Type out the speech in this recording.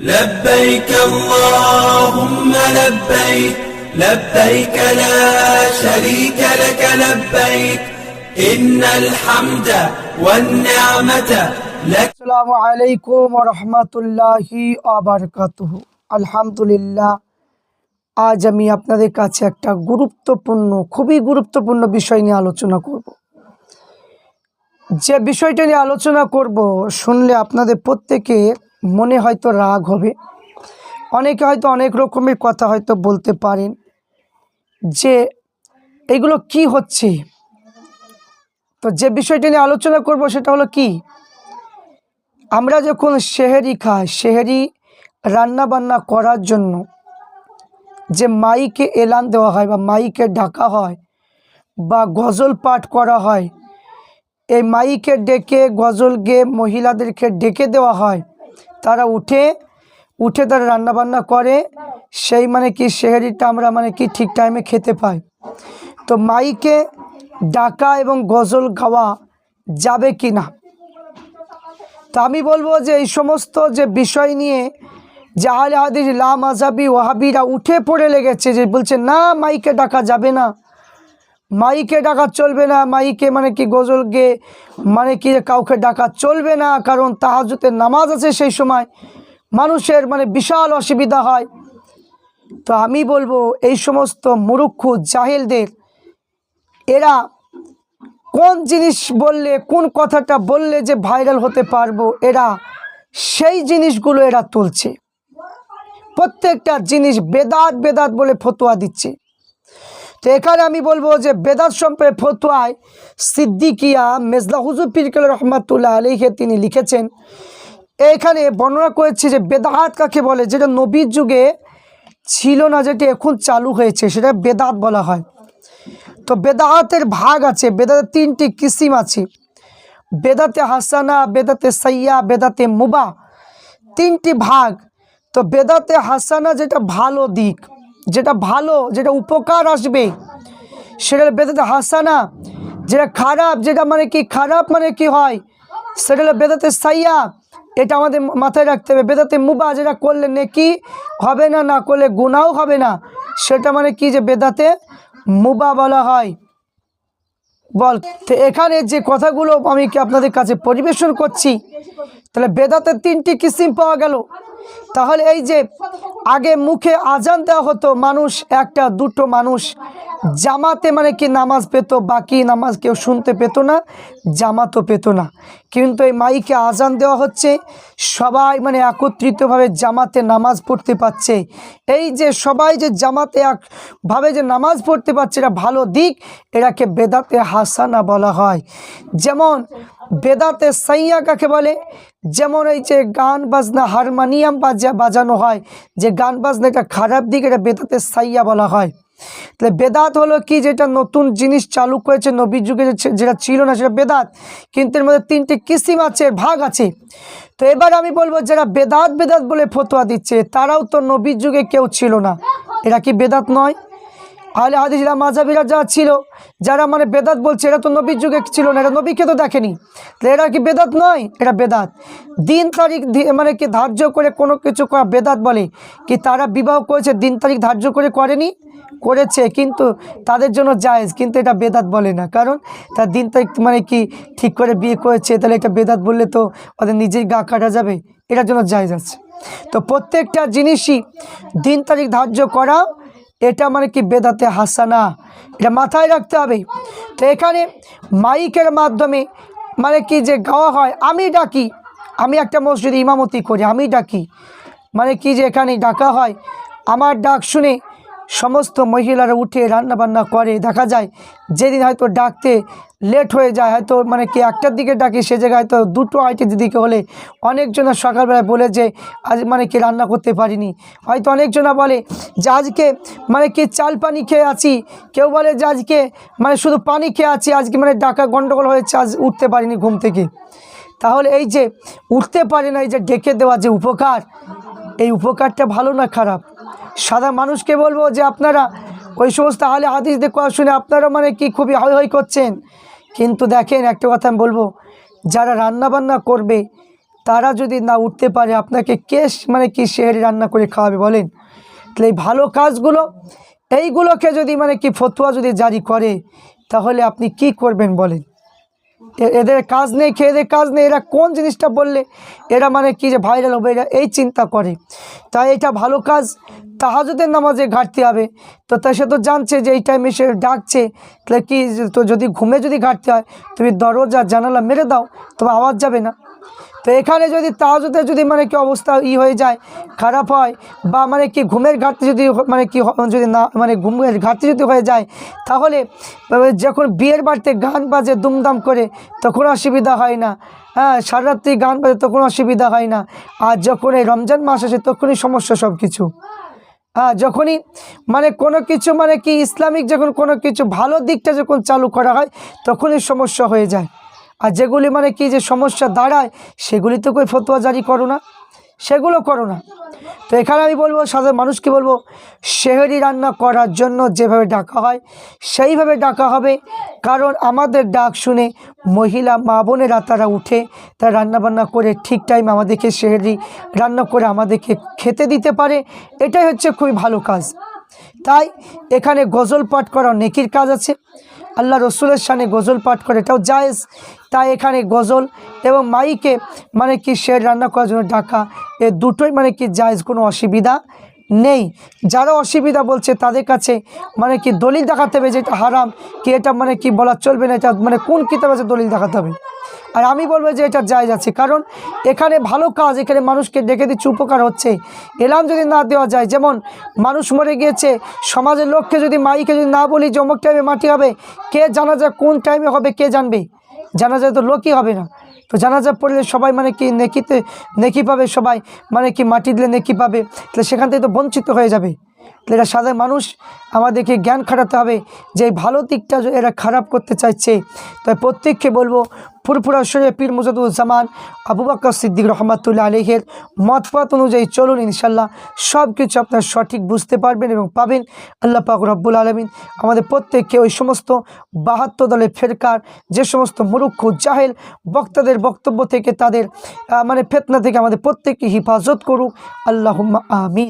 لبيك اللهم لبيك لبيك لا شريك لك لبيك إن الحمد والنعمة لك আসসালামু আলাইকুম রহমতুল্লাহি আবরকাতুহু আলহামদুলিল্লাহ আজ আমি আপনাদের কাছে একটা গুরুত্বপূর্ণ খুবই গুরুত্বপূর্ণ বিষয় নিয়ে আলোচনা করব যে বিষয়টা নিয়ে আলোচনা করব শুনলে আপনাদের প্রত্যেকে মনে হয়তো রাগ হবে। অনেকে হয়তো অনেক রকমের কথা হয়তো বলতে পারেন যে, এগুলো কি হচ্ছে? তো যে বিষয়টা নিয়ে আলোচনা করব সেটা হলো কি? আমরা যখন সেহেরি খাই, সেহেরি রান্না বান্না করার জন্য যে মাইকে এলান দেওয়া হয় বা মাইকে ডাকা হয় বা গজল পাঠ করা হয়, এই মাইকে ডেকে গজল গেয়ে মহিলাদেরকে ডেকে দেওয়া হয় তারা উঠে উঠে তারা রান্না বান্না করে। সেই মানে কি, সেহেরিটা আমরা মানে কি ঠিক টাইমে খেতে পাই। তো মাইকে ডাকা এবং গজল গাওয়া যাবে কি না তো আমি বলব যে এই সমস্ত যে বিষয় নিয়ে আলে হাদিস লা মাজাবি ওহাবিরা উঠে পড়ে লেগেছে যে বলছে, না, মাইকে ডাকা যাবে না। মাইকে ডাকা চলবে না, মাইকে মানে কি গজল গে মানে কি কাউকে ডাকা চলবে না, কারণ তাহাজুতের নামাজ আছে সেই সময়। মানুষের মানে বিশাল অসুবিধা হয়। তো আমি বলব, এই সমস্ত মুরুক্ষু জাহেলদের, এরা কোন জিনিস বললে, কোন কথাটা বললে যে ভাইরাল হতে পারব, এরা সেই জিনিসগুলো এরা তুলছে। প্রত্যেকটা জিনিস বেদাত বেদাত বলে ফতোয়া দিচ্ছে। তো এখানে আমি বলব যে বেদাত সম্পর্কে ফতোয়ায় সিদ্দিকিয়া মেজলা হুজুর পিরকেল রহমাতুল্লাহ আলীকে তিনি লিখেছেন, এখানে বর্ণনা করেছে যে বেদাত কাকে বলে? যেটা নবীর যুগে ছিল না, যেটা এখন চালু হয়েছে, সেটা বেদাত বলা হয়। তো বেদাহাতের ভাগ আছে, বেদাতের তিনটি কিসিম আছে। বেদাতে হাসানা, বেদাতে সাইয়া বেদাতে মুবা, তিনটি ভাগ। তো বেদাতে হাসানা যেটা ভালো দিক যেটা ভালো, যেটা উপকার আসবে, সেটা বেদাতে হাসানা, যেটা খারাপ, যেটা মানে কি, খারাপ মানে কি হয়, সেটা হলো বেদাতে সাইয়া, এটা আমাদের মাথায় রাখতে হবে। বেদাতে মুবা, যেটা করলে নেকি হবে না না করলে গুনাও হবে না, সেটা মানে কি যে বেদাতে মুবা বলা হয়। বল, তো এখানে যে কথাগুলো আমি কি আপনাদের কাছে পরিবেশন করছি, তাহলে বেদাতের তিনটি কিসিম পাওয়া গেল। তাহলে এই যে আগে মুখে আজান দেওয়া হতো, মানুষ একটা, দুটো মানুষ জামাতে মানে কি নামাজ পেত, বাকি নামাজ কেউ শুনতে পেত না, জামাতও পেত না। কিন্তু এই মাইকে আজান দেওয়া হচ্ছে, সবাই মানে একত্রিতভাবে জামাতে নামাজ পড়তে পারছে। এই যে সবাই যে জামাতে একভাবে যে নামাজ পড়তে পারছে, এটা ভালো দিক, এটাকে বেদাতে হাসানা বলা হয়। যেমন বেদাতে সাইয়া কাকে বলে? যেমন এই যে গান বাজনা, হারমোনিয়াম বাজা, বাজানো হয়, যে গান বাজনা এটা খারাপ দিক, এটা বেদাতে সাইয়া বলা হয়। তাহলে বেদাত হলো কি? যেটা নতুন জিনিস চালু করেছে, নবীর যুগে যেটা ছিল না, সেটা বেদাত। কিন্তু এর মধ্যে তিনটে কিসিম আছে, ভাগ আছে। তো এবার আমি বলব, যারা বেদাত বেদাত বলে ফতোয়া দিচ্ছে, তারাও তো নবীর যুগে কেউ ছিল না। এরা কি বেদাত নয়? আহলে হাদিসরা মাঝাবিরা যা ছিল, যারা মানে বেদাত বলছে, এরা তো নবীর যুগে ছিল না, এরা নবীকে তো দেখেনি। এরা কি বেদাত নয়? এটা বেদাত। দিন তারিখ মানে কি ধার্য করে কোনো কিছু করা বেদাত বলে কি তারা বিবাহ করেছে, দিন তারিখ ধার্য করে করেনি? করেছে, কিন্তু তাদের জন্য জায়েজ, কিন্তু এটা বেদাত বলে না। কারণ তার দিন তারিখ মানে কি ঠিক করে বিয়ে করেছে, তাহলে এটা বেদাত বললে তো ওদের নিজেই গা কাটা যাবে, এটার জন্য জায়েজ আছে। তো প্রত্যেকটা জিনিসই দিন তারিখ ধার্য করা এটা মানে কি বেদাতে হাসানা? এটা মাথায় রাখতে হবে। তো এখানে মাইকের মাধ্যমে মানে কি যে গাওয়া হয়, আমি ডাকি। আমি একটা মসজিদে ইমামতি করি, আমি ডাকি। মানে কি যে এখানে ডাকা হয়, আমার ডাক শুনে সমস্ত মহিলারা উঠে রান্না বান্না করে। দেখা যায়, যেদিন হয়তো ডাকতে লেট হয়ে যায়, হয়তো মানে কি একটার দিকে ডাকি, সে জায়গায় হয়তো দুটো আইটের দিকে হলে অনেকজনা সকালবেলায় বলে যে, আজ মানে কি রান্না করতে পারিনি। হয়তো অনেকজনা বলে যে, আজকে মানে কি চাল পানি খেয়ে আছি। কেউ বলে যে, আজকে মানে শুধু পানি খেয়ে আছি, আজকে মানে ডাকা গন্ডগোল হয়েছে, আজ উঠতে পারিনি ঘুম থেকে। তাহলে এই যে উঠতে পারে না, এই যে ডেকে দেওয়া যে উপকার, এই উপকারটা ভালো না খারাপ? সাদা মানুষকে বলব যে, আপনারা ওই সমস্ত আলে হাদিস দেখে শুনে আপনারা মানে কি খুবই হই হই করছেন? কিন্তু দেখেন একটা কথা আমি বলব, যারা রান্না বান্না করবে, তারা যদি না উঠতে পারে, আপনাকে কে স- মানে কি শেহরি রান্না করে খাওয়াবে বলেন? তাহলে এই ভালো কাজগুলো, এইগুলোকে যদি মানে কি ফতুয়া যদি জারি করে, তাহলে আপনি কি করবেন বলেন? এদের কাজ নেই, খেয়ে এদের কাজ নেই, এরা কোন জিনিসটা বললে, এরা মানে কি যে ভাইরাল হবে, এরা এই চিন্তা করে। তাই এটা ভালো কাজ তাহাজুদের নামাজে ঘাটতে হবে। তো তা সে তো জানছে যে এই টাইমে সে ডাকছে। তাহলে কি তো যদি ঘুমে যদি ঘাটতে হয়, তুমি দরজা, জানালা মেরে দাও, তবে আওয়াজ যাবে না। তো এখানে যদি তাহাজুতে যদি মানে কি অবস্থা ই হয়ে যায়, খারাপ হয়, বা মানে কি ঘুমের ঘাটতি যদি মানে কি যদি না মানে ঘুমের ঘাটতি যদি হয়ে যায়, তাহলে যখন বিয়ের বাড়িতে গান বাজে দুমদাম করে, তখন অসুবিধা হয় না। হ্যাঁ সারারাত্রি গান বাজে, তখন অসুবিধা হয় না। আর যখন এই রমজান মাস আসে, তখনই সমস্যা সব কিছু যখনই মানে কোনো কিছু মানে কি ইসলামিক যখন কোনো কিছু ভালো দিকটা যখন চালু করা হয়, তখনই সমস্যা হয়ে যায়। আর যেগুলি মানে কি যে সমস্যা দাঁড়ায়, সেগুলি তো কই ফতোয়া জারি করো না। সেগুলো করো না। তো এখানে আমি বলব, সাধারণ মানুষকে বলব শেহরি রান্না করার জন্য যেভাবে ডাকা হয়, সেইভাবে ডাকা হবে। কারণ আমাদের ডাক শুনে মহিলা, মা বোনেরা তারা উঠে, তারা রান্নাবান্না করে ঠিক টাইম আমাদেরকে শেহরি রান্না করে আমাদেরকে খেতে দিতে পারে। এটাই হচ্ছে খুবই ভালো কাজ। তাই এখানে গজল পাঠ করা নেকির কাজ আছে। আল্লাহ রসুলের সামনে গজল পাঠ করে, এটাও জায়েজ। তাই এখানে গজল এবং মাইকে মানে কি সে রান্না করার জন্য ডাকা, এ দুটোই মানে কি জায়েজ, কোনো অসুবিধা নেই। যারা অসুবিধা বলছে তাদের কাছে মানে কি দলিল দেখাতে হবে যে এটা হারাম, কি এটা মানে কি বলা চলবে না, এটা মানে কোন কিতাব আছে দলিল দেখাতে হবে? আর আমি বলব যে এটা জায়জ আছে। কারণ এখানে ভালো কাজ, এখানে মানুষকে ডেকে দিচ্ছে, উপকার হচ্ছে। এলাম যদি না দেওয়া যায়, যেমন মানুষ মরে গিয়েছে, সমাজের লোককে যদি মাইকে যদি না বলি যে অমুক টাইমে মাটি হবে, কে জানা যায় কোন টাইমে হবে, কে জানবে? জানা যায় তো লোকই হবে না। তো জানাজা পড়লে সবাই মানে কি নেকিতে, নেকি পাবে সবাই? মানে কি মাটি দিলে নেকি পাবে? তাহলে সেখান থেকে তো বঞ্চিত হয়ে যাবে। তাহলে এরা সাধারণ মানুষ, আমাদেরকে জ্ঞান খাটাতে হবে যে ভালো দিকটা এরা খারাপ করতে চাইছে। তাই প্রত্যেককে বলব ফুরফুরা শরীর পীর মুজাদুজ্জামান আবু বাক্কর সিদ্দিক রহমাতুল্লাহ আলহের মতপাত অনুযায়ী চলুন ইনশাল্লাহ সব কিছু আপনার সঠিক বুঝতে পারবেন এবং পাবেন। আল্লাহ পাক রব্বুল আলমিন আমাদের প্রত্যেককে ওই সমস্ত বাহাত্তর দলের ফেরকার, যে সমস্ত মুরুক্ষ, জাহেল বক্তাদের বক্তব্য থেকে তাদের মানে ফেতনা থেকে আমাদের প্রত্যেককে হিফাজত করুক। আল্লাহ আমিন।